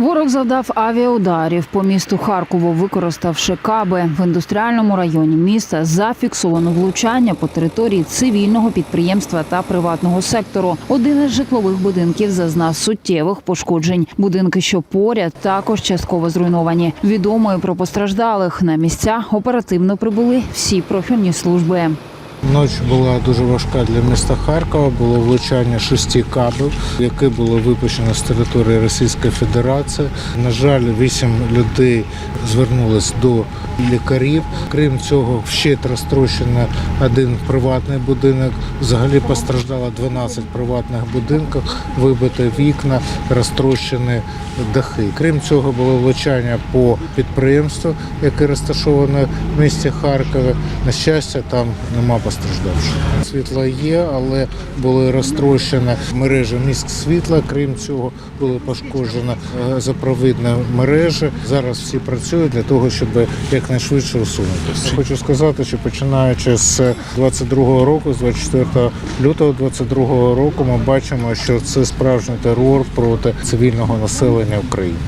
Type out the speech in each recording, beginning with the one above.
Ворог завдав авіаударів по місту Харкову, використавши каби в індустріальному районі міста. Зафіксовано влучання по території цивільного підприємства та приватного сектору. Один із житлових будинків зазнав суттєвих пошкоджень. Будинки, що поряд, також частково зруйновані. Відомо про постраждалих на місця оперативно прибули всі профільні служби. Ніч була дуже важка для міста Харкова. Було влучання шести кабів, які було випущено з території Російської Федерації. На жаль, вісім людей звернулись до лікарів. Крім цього, вщент розтрощено один приватний будинок. Взагалі постраждало 12 приватних будинків, вибиті вікна, розтрощені дахи. Крім цього, було влучання по підприємству, яке розташоване в місті Харкові. На щастя, там нема постраждавших. Світло є, але були розтрощені мережі міськ світла. Крім цього, були пошкоджені е, газопровідні мережі. Зараз всі працюють для того, щоб якнайшвидше усунутися. Хочу сказати, що починаючи з 22-го року, з 24 лютого 22-го року, ми бачимо, що це справжній терор проти цивільного населення України.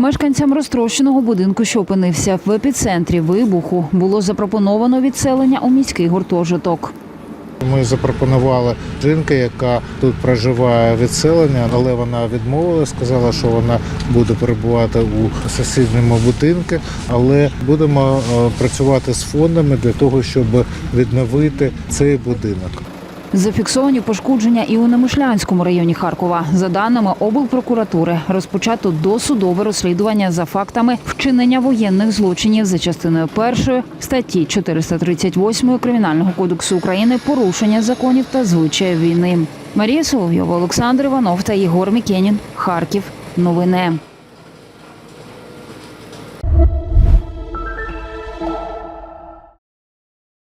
Мешканцям розтрощеного будинку, що опинився в епіцентрі вибуху, було запропоновано відселення у міський гуртожиток. Ми запропонували жінка, яка тут проживає відселення, але вона відмовилась, сказала, що вона буде перебувати у сусідньому будинку, але будемо е, працювати з фондами для того, щоб відновити цей будинок. Зафіксовані пошкодження і у Немишлянському районі Харкова. За даними облпрокуратури, розпочато досудове розслідування за фактами вчинення воєнних злочинів за частиною першої статті 438 Кримінального кодексу України порушення законів та звичаїв війни. Марія Соловйова, Олександр Іванов та Єгор Мікенін. Харків. Новини.